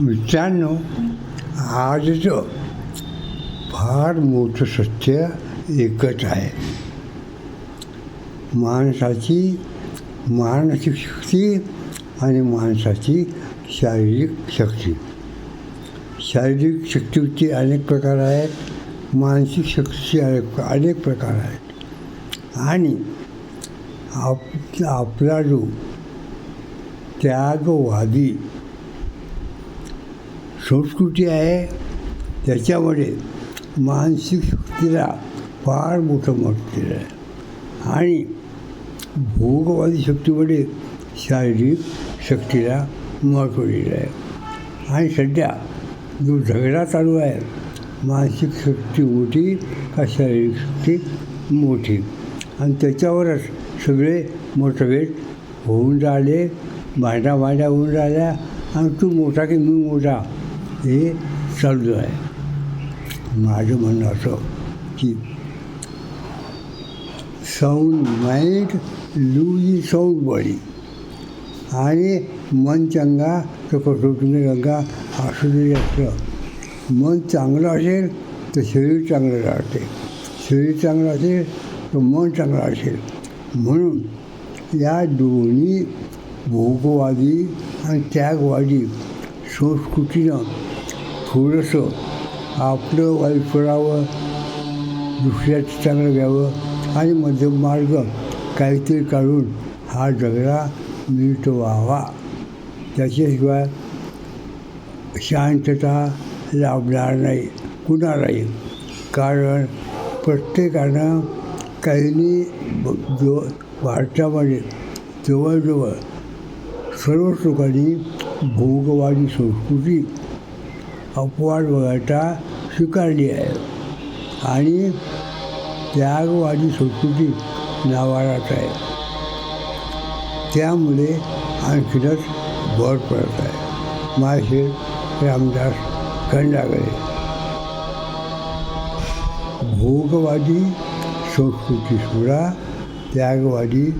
मित्रांनो आजचं फार मोठं सत्य एकच आहे. माणसाची मानसिक शक्ती आणि माणसाची शारीरिक शक्ती. शारीरिक शक्तीचे अनेक प्रकार आहेत मानसिक शक्तीचे अनेक अनेक प्रकार आहेत. आणि आप आपला जो त्यागवादी संस्कृती आहे त्याच्यामध्ये मानसिक शक्तीला फार मोठं महत्त्व दिलं आहे. आणि भोगवादी शक्तीमध्ये शारीरिक शक्तीला महत्त्व दिलं आहे. आणि सध्या जो झगडा चालू आहे मानसिक शक्ती मोठी का शारीरिक शक्ती मोठी? आणि त्याच्यावरच सगळे मतभेद होऊन राहिले भांड्या भांड्या होऊन राहिल्या. आणि तू मोठा की मी मोठा? हे चालू आहे. माझं म्हणणं असं की साऊंड माइंड लूजी साऊंड बॉडी आणि मन चंगा तर कसोटीने गंगा असू दे असलं मन चांगलं असेल तर शरीर चांगलं राहते. शरीर चांगलं असेल तर मन चांगलं असेल. म्हणून या दोन्ही भोगवादी आणि त्यागवादी संस्कृतीनं थोडंसं आपलं वाईट सोडावं दुसऱ्याचं चांगलं घ्यावं आणि मध्यम मार्ग काहीतरी काढून हा झगडा नीट व्हावा. त्याच्याशिवाय शांतता लाभणार नाही कुणालाही. कारण प्रत्येकानं काहींनी ब- जो भारतामध्ये जवळजवळ सर्व लोकांनी भोगवादी संस्कृती अपवाद वगळता स्वीकारली आहे. आणि त्यागवादी संस्कृती नावालाच आहे. त्यामुळे आणखीनच भर पडत आहे. माझे रामदास खंडागळे. भोगवादी संस्कृती सोडा त्यागवादी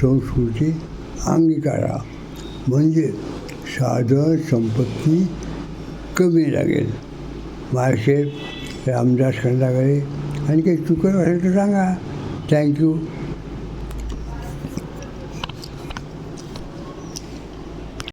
संस्कृती अंगीकारा. म्हणजे साधन संपत्ती कमी लागेल. माझे रामदास खंडागळे. आणि काही चुकत असेल तर सांगा. थँक्यू